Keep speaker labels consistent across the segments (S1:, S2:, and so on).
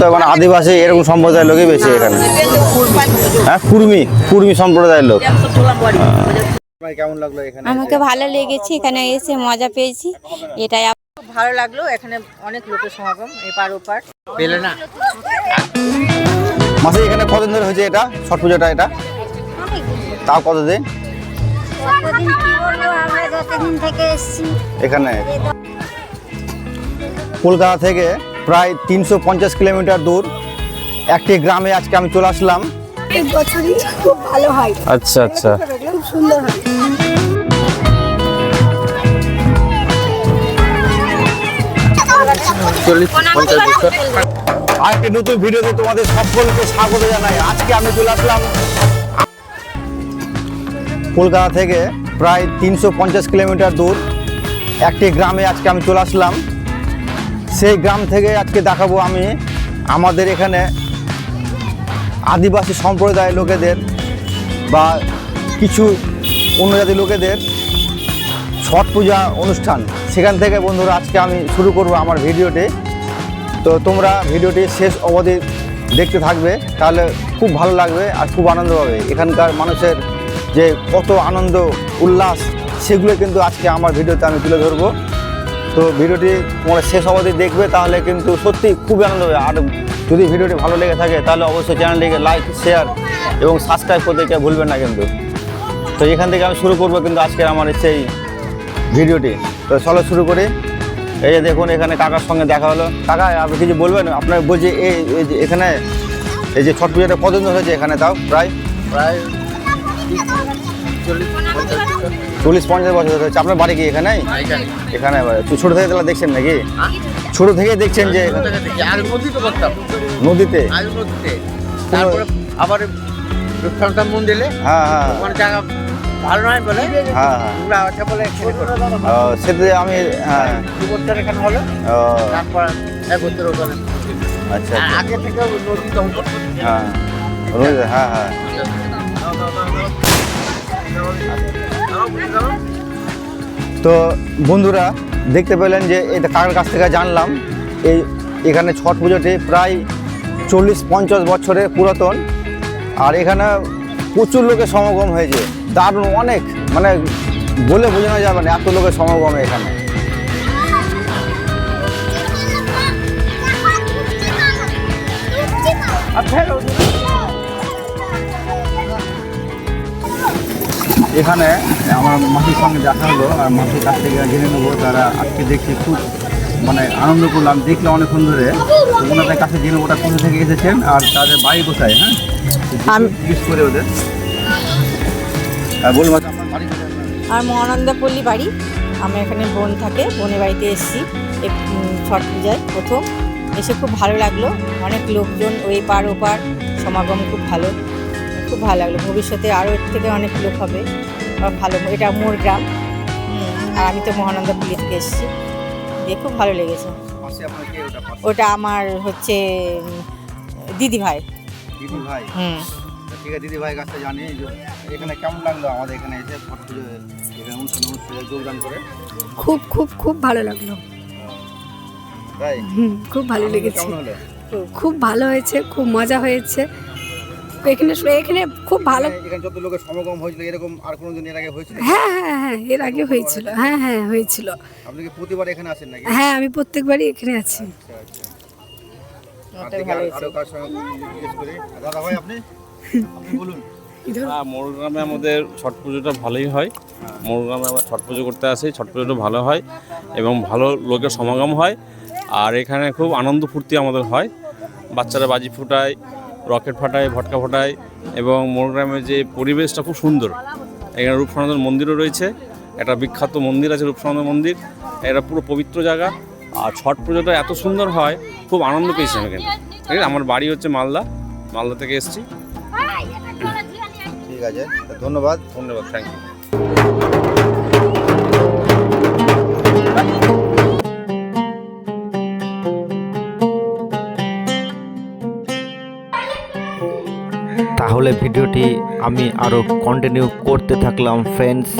S1: তো মানে আদিবাসী এরকম সম্প্রদায়ের লোকই বেশি এখানে। হ্যাঁ? কুর্মি কুর্মি সম্প্রদায়ের লোক। কেমন লাগল এখানে?
S2: আমাকে ভালো লেগেছে এখানে এসে মজা পেয়েছি। এটাই
S3: ভালো লাগল এখানে অনেক লোকের সমাগম এপার ওপার।
S1: পেলে না। মাসে এখানে কতদিন ধরে হয়েছে এটা? ছট পুজোটা এটা? তাও কতদিন? এখানে। কলকাতা থেকে প্রায় তিনশো পঞ্চাশ কিলোমিটার দূর। একটি গ্রামে আজকে আমি চলে আসলাম।
S4: এই বছরই খুব ভালো হয়।
S1: আচ্ছা আচ্ছা।
S4: সুন্দর হয়।
S1: আর একটি নতুন ভিডিওতে তোমাদের সকলকে স্বাগত জানাই। আজকে আমি চলে আসলাম কলকাতা থেকে প্রায় তিনশো পঞ্চাশ কিলোমিটার দূর। একটি গ্রামে আজকে আমি চলে আসলাম। সেই গ্রাম থেকে আজকে দেখাবো আমি আমাদের এখানে আদিবাসী সম্প্রদায়ের লোকেদের বা কিছু অন্য জাতির লোকেদের ছট পূজা অনুষ্ঠান। সেখান থেকে বন্ধুরা আজকে আমি শুরু করব আমার ভিডিওটি। তো তোমরা ভিডিওটি শেষ অবধি দেখতে থাকবে, তাহলে খুব ভালো লাগবে আর খুব আনন্দ পাবে এখানকার মানুষের যে কত আনন্দ, উল্লাস, সেগুলো কিন্তু আজকে আমার ভিডিওতে আমি তুলে ধরবো। তো ভিডিওটি তোমরা শেষ অবধি দেখবে, তাহলে কিন্তু সত্যি খুবই আনন্দ হবে। আর যদি ভিডিওটি ভালো লেগে থাকে, তাহলে অবশ্যই চ্যানেলটিকে লাইক, শেয়ার এবং সাবস্ক্রাইব করতে কেউ ভুলবেন না কিন্তু। তো এখান থেকে আমি শুরু করব কিন্তু আজকে আমার সেই ভিডিওটি। তো চলো শুরু করি। এই যে দেখুন, এখানে কাকার সঙ্গে দেখা হলো। কাকা, আপনি কিছু বলবেন? আপনার বলছি, এই এখানে এই যে ছট পুজোটা কতদিন হয়েছে? এখানে তাও প্রায়।
S5: প্রায় চল্লিশ পঞ্চাশ বছর
S1: হচ্ছে। আপনার বাড়ি কি এখানে?
S5: এখানে
S1: ছোটো থেকে তাহলে দেখছেন নাকি? ছোটো থেকে দেখছেন যে
S5: নদীতে তারপরে আবার মন্দিরে।
S1: হ্যাঁ হ্যাঁ।
S5: ওখানে জায়গা ভালো নয় বলে।
S1: হ্যাঁ হ্যাঁ।
S5: আছে বলে
S1: সেটা আমি হ্যাঁ।
S5: দু বছর এখানে হলো। তারপর এক বছর ওখানে
S1: আচ্ছা আচ্ছা।
S5: আগে থেকে
S1: হ্যাঁ। রয়েছে, হ্যাঁ হ্যাঁ। তো বন্ধুরা, দেখতে পেলেন যে এটা কার কাছ থেকে জানলাম, এই এখানে ছট পুজোটি প্রায় চল্লিশ পঞ্চাশ বছরের পুরাতন, আর এখানে প্রচুর লোকের সমাগম হয়েছে। দারুণ অনেক মানে বলে বোঝানো যাবে না এত লোকের সমাগম এখানে। এখানে আমার মাসির সঙ্গে দেখা হলো আর মাসির কাছ থেকে জেনে নেব তারা আজকে দেখছি খুব মানে আনন্দ করলাম দেখলে অনেকক্ষণ ধরে ওনাদের কাছে জেনে ওটা কোথা থেকে এসেছেন আর তাদের বাড়ি কোথায় হ্যাঁ?
S3: আমি-
S1: জিজ্ঞেস করে ওদের। আর বলুন বাড়ি
S3: আর মহানন্দাপল্লী বাড়ি। আমরা এখানে বোন থাকে বোনের বাড়িতে এসেছি ছট পূজায় প্রথম। এসে খুব ভালো লাগল। অনেক লোকজন ওই পার ওপার সমাগম খুব ভালো। ভালো লাগল। ভবিষ্যতে আরও এর থেকে অনেক লোক হবে। আর ভালো এটা মোর গ্রাম। আর আমি তো মহানন্দাপল্লী থেকে এসেছি। দিয়ে খুব ভালো লেগেছে।
S1: পাশে আপনার কে ওটা
S3: আমার হচ্ছে দিদি ভাই।
S1: দিদি ভাই?
S3: হুম।
S1: ঠিক আছে দিদি ভাইয়ের কাছে জানি এখানে কেমন লাগল আমাদের এখানে এসে ছট পুজো এখানে অনুষ্ঠান অনুষ্ঠানে যোগদান করে?
S4: খুব খুব খুব ভালো লাগল।
S1: তাই?
S4: খুব ভালো লেগেছে। খুব ভালো হয়েছে খুব মজা হয়েছে। এখানে এখানে খুব ভালো
S1: এখানে- এখানে যত লোকের সমাগম হয়েছিল এরকম আর কোনো দিন এর আগে হয়েছিল?
S4: হ্যাঁ হ্যাঁ হ্যাঁ এর আগে হয়েছিল। হ্যাঁ হ্যাঁ হয়েছিল।
S1: আপনি কি প্রতিবার এখানে আসেন নাকি?
S4: হ্যাঁ আমি প্রত্যেকবারই এখানে আছি।
S1: আচ্ছা আচ্ছা। দাদা ভাই আপনি? আপনি বলুন।
S6: মোরগ্রামে আমাদের ছট পুজোটা ভালোই হয়। মোরগ্রামে আমরা ছট পুজো করতে আসি ছট পুজোটা ভালো হয় এবং ভালো লোকের সমাগম হয়। আর এখানে খুব আনন্দ ফুর্তি আমাদের হয়। বাচ্চারা বাজি ফুটায় রকেট ফাটায় ভটকা ফাটায় এবং মোরগ্রামের যে পরিবেশটা খুব সুন্দর। এখানে রূপসনাতন মন্দিরও রয়েছে একটা বিখ্যাত মন্দির আছে রূপসনাতন মন্দির এটা পুরো পবিত্র জায়গা। আর ছট পুজোটা এত সুন্দর হয় খুব আনন্দ পেয়েছি আমি এখানে। ঠিক আছে আমার বাড়ি হচ্ছে মালদা মালদা থেকে এসেছি।
S1: ঠিক আছে ধন্যবাদ।
S6: ধন্যবাদ থ্যাংক ইউ
S7: তাহলে ভিডিওটি আমি আরও কন্টিনিউ করতে থাকলাম ফ্রেন্ডস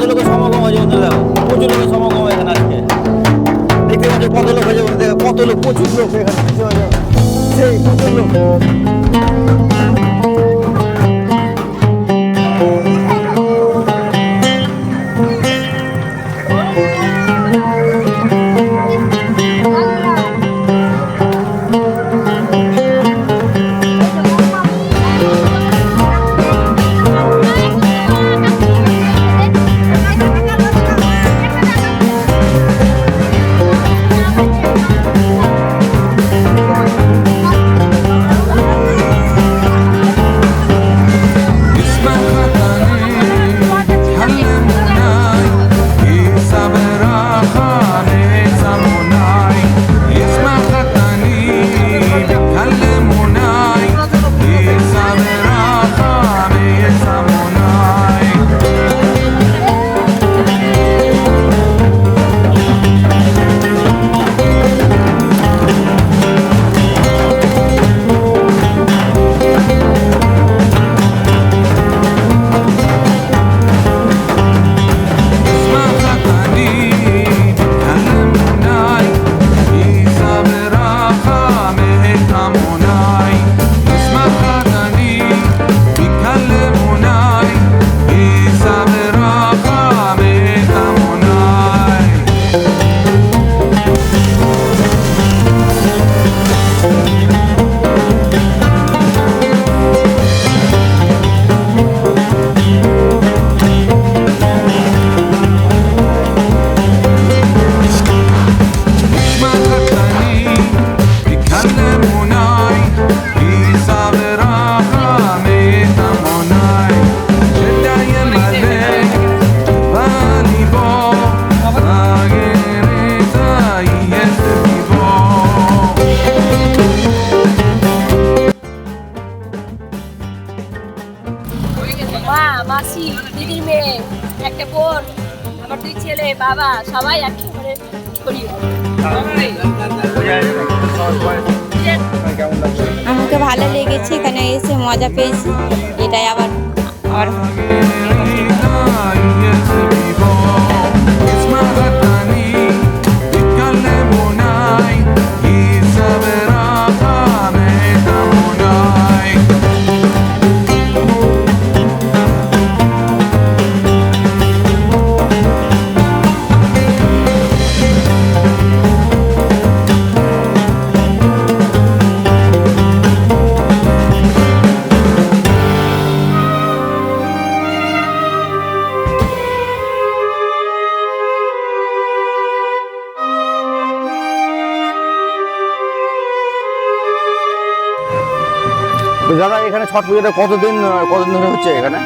S1: কত লোকের সমাগম হয়েছে বন্ধু দেখো প্রচুর লোকের সমাগম এখানে আজকে? দেখতে পাচ্ছ কত লোক হয়েছে বন্ধু দেখো কত লোক প্রচুর লোক এখানে? সেই প্রচুর লোক
S8: ছেলে বাবা সবাই
S2: আমাকে ভালো লেগেছে এখানে এসে মজা পেয়েছি এটাই আবার আবার
S1: দাদা, এখানে ছট পুজোটা কতদিন কতদিন ধরে হচ্ছে এখানে?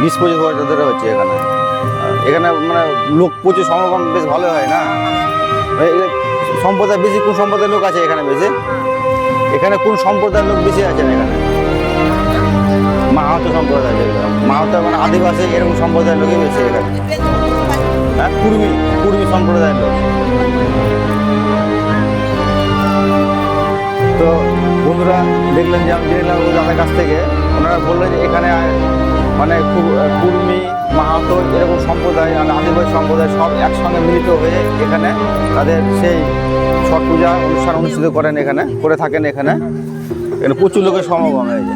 S1: বিশ পঁচিশ বছর ধরে হচ্ছে এখানে। এখানে মানে লোক প্রচুর সমাগম, বেশ ভালো হয় না? সম্প্রদায় বেশি, কোন সম্প্রদায়ের লোক আছে এখানে বেশি? এখানে কোন সম্প্রদায়ের লোক বেশি আছেন এখানে? মাহাতো সম্প্রদায় মাহাতো মানে আদিবাসী, এরকম সম্প্রদায়ের লোকই বেশি এখানে। হ্যাঁ কুর্মি, কুর্মী সম্প্রদায়ের লোক। তো বন্ধুরা দেখলেন যে আমি দেখলাম দাদার কাছ থেকে। ওনারা বললেন যে এখানে মানে খুব কুর্মি মাহাতো এরকম সম্প্রদায় মানে আদিবাসী সম্প্রদায় সব একসঙ্গে মিলিত হয়ে এখানে তাদের সেই ছট পূজা অনুষ্ঠান অনুষ্ঠিত করেন এখানে, করে থাকেন এখানে। এখানে প্রচুর লোকের সমাগম হয়েছে